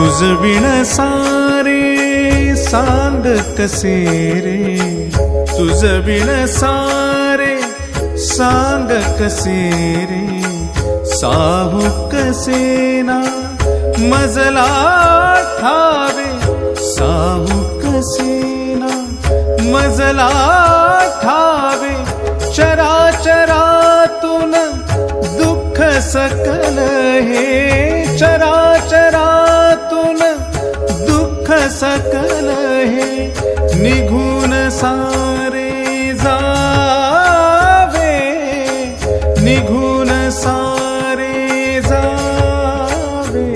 तुझ विण सारे सांग कसे रे? तुझ विण सारे सांग कसे रे? साहू कसे ना मजला ठावे? साहू कसे ना मजला ठावे? चराचरातून दुःख सकल हे निघून सारे जावे. निघून सारे जावे.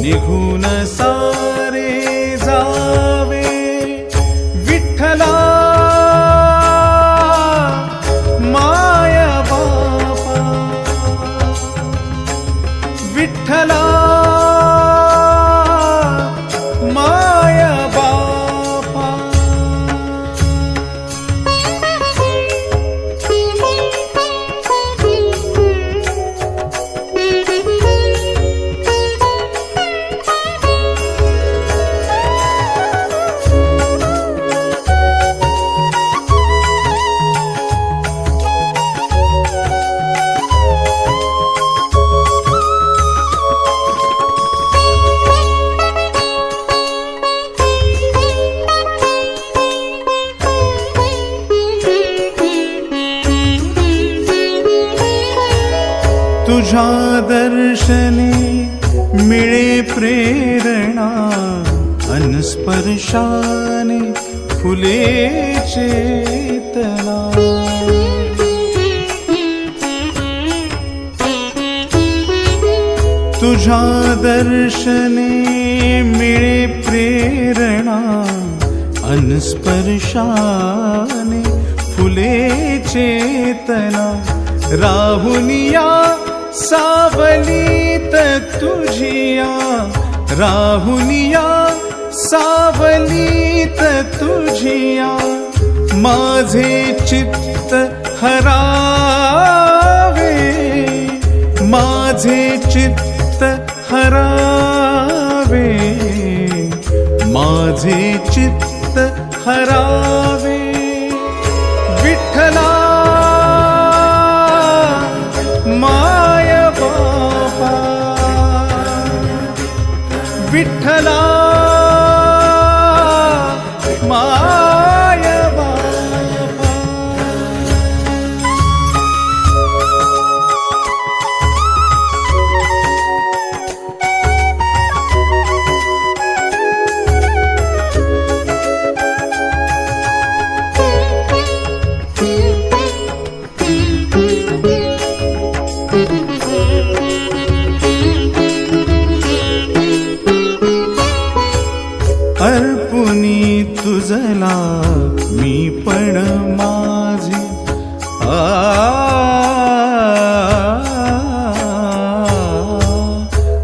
निघून सारे जावे. विठ्ठला माया बापा. विठ्ठला तुझ्या दर्शनी मिळे प्रेरणा अनस्पर्शाने फुले चेतना. तुझ्या दर्शने मिळे प्रेरणा अनस्पर्शाने फुले चेतना. राहुनिया सावलीत तुझिया राहुनिया सावलीत तुझिया माझे चित्त हरावे माझे चित्त हरावे माझे चित्त हरावे. विठ्ठला विठ्ठला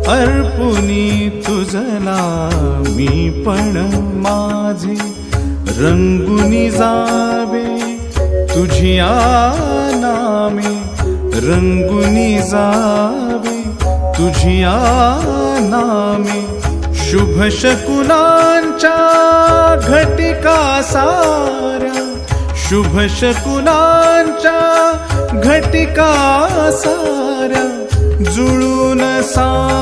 अर्पुनी तुझला मी पण माझे. रंगुनी जावे तुझिया नामे. रंगुनी जावे तुझिया नामे. शुभ शकुनांच्या घटिका शुभ शकुनांच्या घटिका सारा जुळून सा